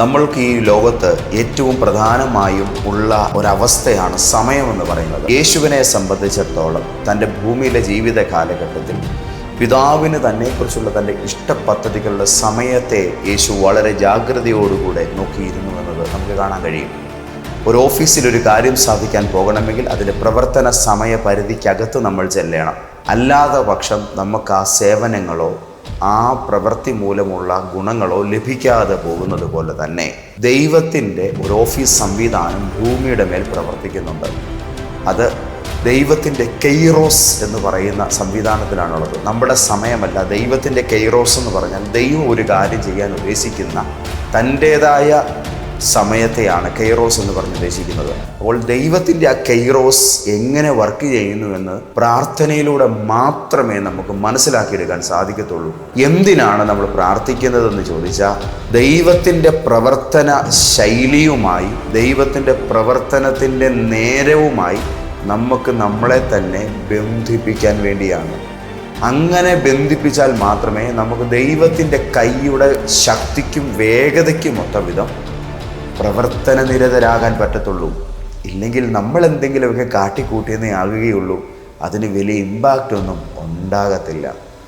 നമ്മൾക്ക് ഈ ലോകത്ത് ഏറ്റവും പ്രധാനമായും ഉള്ള ഒരവസ്ഥയാണ് സമയമെന്ന് പറയുന്നത്. യേശുവിനെ സംബന്ധിച്ചിടത്തോളം തന്റെ ഭൂമിയിലെ ജീവിത കാലഘട്ടത്തിൽ പിതാവിന് തന്നെക്കുറിച്ചുള്ള തന്റെ ഇഷ്ടപദ്ധതികളുടെ സമയത്തെ യേശു വളരെ ജാഗ്രതയോടുകൂടെ നോക്കിയിരുന്നു എന്നത് നമുക്ക് കാണാൻ കഴിയും. ഒരു ഓഫീസിൽ ഒരു കാര്യം സാധിക്കാൻ പോകണമെങ്കിൽ അതിന്റെ പ്രവർത്തന സമയ പരിധിക്കകത്ത് നമ്മൾ ചെല്ലണം. അല്ലാതെ പക്ഷം നമുക്ക് ആ സേവനങ്ങളോ ആ പ്രവൃത്തി മൂലമുള്ള ഗുണങ്ങളോ ലഭിക്കാതെ പോകുന്നത് പോലെ തന്നെ ദൈവത്തിന്റെ ഒരു ഓഫീസ് സംവിധാനം ഭൂമിയുടെ മേൽ പ്രവർത്തിക്കുന്നുണ്ട്. അത് ദൈവത്തിന്റെ കെയ്റോസ് എന്ന് പറയുന്ന സംവിധാനത്തിലാണുള്ളത്. നമ്മുടെ സമയമല്ല ദൈവത്തിന്റെ കെയ്റോസ് എന്ന് പറഞ്ഞാൽ ദൈവം ഒരു കാര്യം ചെയ്യാൻ ഉദ്ദേശിക്കുന്ന തന്റേതായ സമയത്തെയാണ് കെയ്റോസ് എന്ന് പറഞ്ഞ് ഉദ്ദേശിക്കുന്നത്. അപ്പോൾ ദൈവത്തിന്റെ ആ കെയ്റോസ് എങ്ങനെ വർക്ക് ചെയ്യുന്നുവെന്ന് പ്രാർത്ഥനയിലൂടെ മാത്രമേ നമുക്ക് മനസ്സിലാക്കിയെടുക്കാൻ സാധിക്കത്തുള്ളൂ. എന്തിനാണ് നമ്മൾ പ്രാർത്ഥിക്കുന്നതെന്ന് ചോദിച്ചാൽ ദൈവത്തിന്റെ പ്രവർത്തന ശൈലിയുമായി ദൈവത്തിന്റെ പ്രവർത്തനത്തിന്റെ നേരവുമായി നമുക്ക് നമ്മളെ തന്നെ ബന്ധിപ്പിക്കാൻ വേണ്ടിയാണ്. അങ്ങനെ ബന്ധിപ്പിച്ചാൽ മാത്രമേ നമുക്ക് ദൈവത്തിന്റെ കൈയുടെ ശക്തിക്കും വേഗതയ്ക്കും ഒത്ത വിധം പ്രവർത്തന നിരതരാകാൻ പറ്റത്തുള്ളൂ. ഇല്ലെങ്കിൽ നമ്മൾ എന്തെങ്കിലുമൊക്കെ കാട്ടിക്കൂട്ടിയെന്നേ ആകുകയുള്ളൂ. അതിന് വലിയ ഇമ്പാക്റ്റ് ഒന്നും ഉണ്ടാകത്തില്ല.